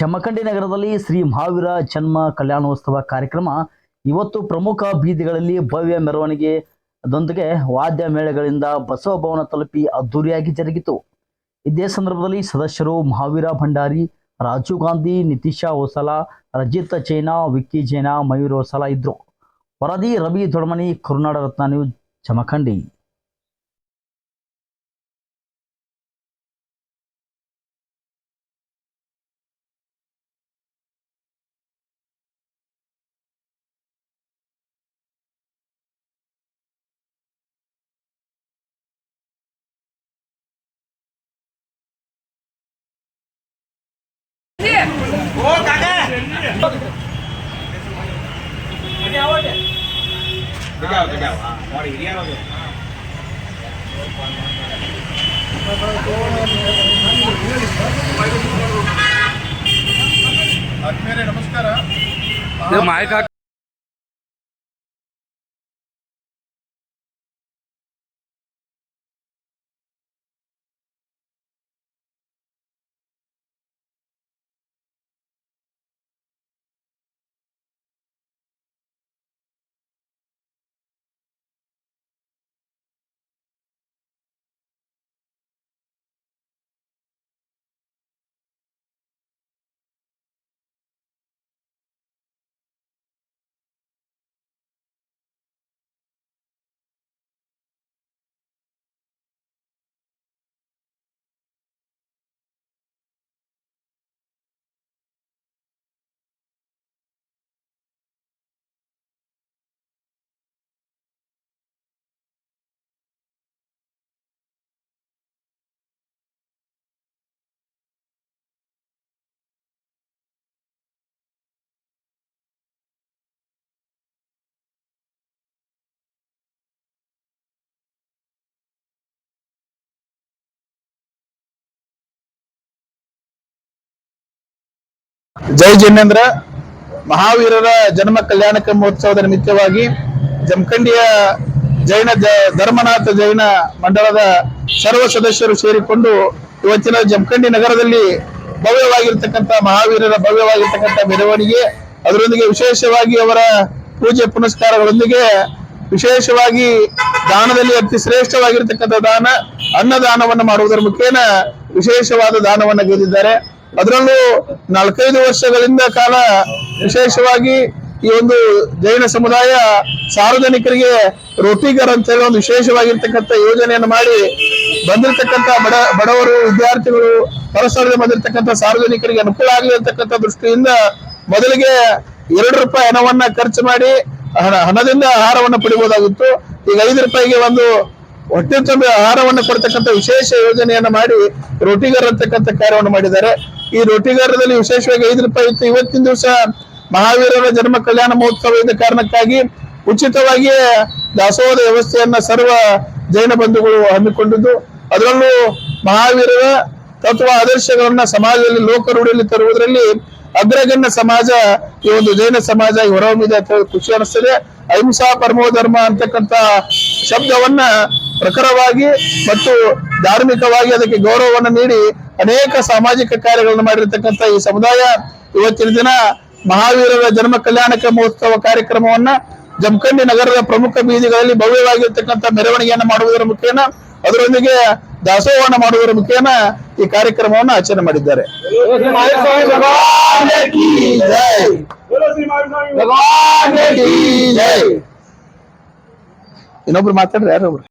ಜಮಖಂಡಿ ನಗರದಲ್ಲಿ ಶ್ರೀ ಮಹಾವೀರ ಜನ್ಮ ಕಲ್ಯಾಣೋತ್ಸವ ಕಾರ್ಯಕ್ರಮ. ಇವತ್ತು ಪ್ರಮುಖ ಬೀದಿಗಳಲ್ಲಿ ಭವ್ಯ ಮೆರವಣಿಗೆ ದೊಂದಿಗೆ ವಾದ್ಯ ಮೇಳಗಳಿಂದ ಬಸವ ಭವನ ತಲುಪಿ ಅದ್ದೂರಿಯಾಗಿ ಜರುಗಿತು. ಇದೇ ಸಂದರ್ಭದಲ್ಲಿ ಸದಸ್ಯರು ಮಹಾವೀರ ಭಂಡಾರಿ, ರಾಜೀವ್ ಗಾಂಧಿ, ನಿತೀಶಾ ಹೊಸಲ, ರಜಿತ್ ಚೈನಾ ವಿಕ್ಕಿ ಜೈನಾ, ಮಯೂರ್ ಹೊಸಲ ಇದ್ರು. ವರದಿ ರವಿ ದೊಡಮನಿ, ಕರುನಾಡ ರತ್ನ ನ್ಯೂಸ್, ಜಮಖಂಡಿ. ಆದ್ಮೇಲೆ ನಮಸ್ಕಾರ ನೀವು ಮಾಯಕ ಜೈ ಜಿನೇಂದ್ರ ಮಹಾವೀರರ ಜನ್ಮ ಕಲ್ಯಾಣಕ ಮಹೋತ್ಸವದ ನಿಮಿತ್ತವಾಗಿ ಜಮಖಂಡಿಯ ಜೈನ ಧರ್ಮನಾಥ ಜೈನ ಮಂಡಳದ ಸರ್ವ ಸದಸ್ಯರು ಸೇರಿಕೊಂಡು ಇವತ್ತಿನ ಜಮಖಂಡಿ ನಗರದಲ್ಲಿ ಭವ್ಯವಾಗಿರ್ತಕ್ಕಂಥ ಮಹಾವೀರರ ಭವ್ಯವಾಗಿರ್ತಕ್ಕಂಥ ಮೆರವಣಿಗೆ, ಅದರೊಂದಿಗೆ ವಿಶೇಷವಾಗಿ ಅವರ ಪೂಜೆ ಪುನಸ್ಕಾರಗಳೊಂದಿಗೆ ವಿಶೇಷವಾಗಿ ದಾನದಲ್ಲಿ ಅತಿ ಶ್ರೇಷ್ಠವಾಗಿರ್ತಕ್ಕಂಥ ದಾನ, ಅನ್ನದಾನವನ್ನು ಮಾಡುವುದರ ಮುಖೇನ ವಿಶೇಷವಾದ ದಾನವನ್ನು ಗೆದ್ದಿದ್ದಾರೆ. ಅದರಲ್ಲೂ ನಾಲ್ಕೈದು ವರ್ಷಗಳಿಂದ ಕಾಲ ವಿಶೇಷವಾಗಿ ಈ ಒಂದು ಜೈನ ಸಮುದಾಯ ಸಾರ್ವಜನಿಕರಿಗೆ ರೋಟಿಗರ್ ಅಂತ ಹೇಳಿ ಒಂದು ವಿಶೇಷವಾಗಿರ್ತಕ್ಕಂಥ ಯೋಜನೆಯನ್ನು ಮಾಡಿ ಬಂದಿರತಕ್ಕಂಥ ಬಡ, ಬಡವರು, ವಿದ್ಯಾರ್ಥಿಗಳು ಹೊರಸ್ಥಳದಿಂದ ಬಂದಿರತಕ್ಕಂಥ ಸಾರ್ವಜನಿಕರಿಗೆ ಅನುಕೂಲ ಆಗಲಿ ಅಂತಕ್ಕಂಥ ದೃಷ್ಟಿಯಿಂದ ಮೊದಲಿಗೆ ಎರಡು ರೂಪಾಯಿ ಹಣವನ್ನ ಖರ್ಚು ಮಾಡಿ ಹಣ, ಹಣದಿಂದ ಆಹಾರವನ್ನು ಪಡಿಬಹುದಾಗಿತ್ತು ಈಗ ಐದು ರೂಪಾಯಿಗೆ ಒಂದು ಹೊಟ್ಟೆ ತುಂಬ ಆಹಾರವನ್ನು ಕೊಡ್ತಕ್ಕಂಥ ವಿಶೇಷ ಯೋಜನೆಯನ್ನ ಮಾಡಿ ರೋಟಿಗರ್ ಅಂತಕ್ಕಂಥ ಕಾರ್ಯವನ್ನು ಮಾಡಿದ್ದಾರೆ. ಈ ರೊಟ್ಟಿಗಾರದಲ್ಲಿ ವಿಶೇಷವಾಗಿ ಐದು ರೂಪಾಯಿ ಇತ್ತು. ಇವತ್ತಿನ ದಿವಸ ಮಹಾವೀರರ ಜನ್ಮ ಕಲ್ಯಾಣ ಮಹೋತ್ಸವ ಇದ್ದ ಕಾರಣಕ್ಕಾಗಿ ಉಚಿತವಾಗಿ ದಾಸೋಹದ ವ್ಯವಸ್ಥೆಯನ್ನ ಸರ್ವ ಜೈನ ಬಂಧುಗಳು ಹಮ್ಮಿಕೊಂಡಿದ್ದು. ಅದರಲ್ಲೂ ಮಹಾವೀರರ ತತ್ವ ಆದರ್ಶಗಳನ್ನ ಸಮಾಜದಲ್ಲಿ ಲೋಕ ರೂಢಿಯಲ್ಲಿ ತರುವುದರಲ್ಲಿ ಅಗ್ರಗಣ್ಯ ಸಮಾಜ, ಈ ಒಂದು ಜೈನ ಸಮಾಜ ಹೊರಹೊಮ್ಮಿದೆ ಅಂತ ಖುಷಿ ಅನಿಸ್ತದೆ. ಅಹಿಂಸಾ ಪರಮೋ ಧರ್ಮ ಅಂತಕ್ಕಂಥ ಶಬ್ದವನ್ನ ಪ್ರಖರವಾಗಿ ಮತ್ತು ಧಾರ್ಮಿಕವಾಗಿ ಅದಕ್ಕೆ ಗೌರವವನ್ನು ನೀಡಿ ಅನೇಕ ಸಾಮಾಜಿಕ ಕಾರ್ಯಗಳನ್ನು ಮಾಡಿರ್ತಕ್ಕಂಥ ಈ ಸಮುದಾಯ ಇವತ್ತಿನ ದಿನ ಮಹಾವೀರರ ಜನ್ಮ ಕಲ್ಯಾಣಕ ಮಹೋತ್ಸವ ಕಾರ್ಯಕ್ರಮವನ್ನ ಜಮಖಂಡಿ ನಗರದ ಪ್ರಮುಖ ಬೀದಿಗಳಲ್ಲಿ ಭವ್ಯವಾಗಿರ್ತಕ್ಕಂಥ ಮೆರವಣಿಗೆಯನ್ನು ಮಾಡುವುದರ ಮುಖೇನ ಅದರೊಂದಿಗೆ ದಾಸೋಹವನ್ನು ಮಾಡುವುದರ ಮುಖೇನ ಈ ಕಾರ್ಯಕ್ರಮವನ್ನು ಆಚರಣೆ ಮಾಡಿದ್ದಾರೆ. ಇನ್ನೊಬ್ರು ಮಾತಾಡ್ರಿ ಯಾರು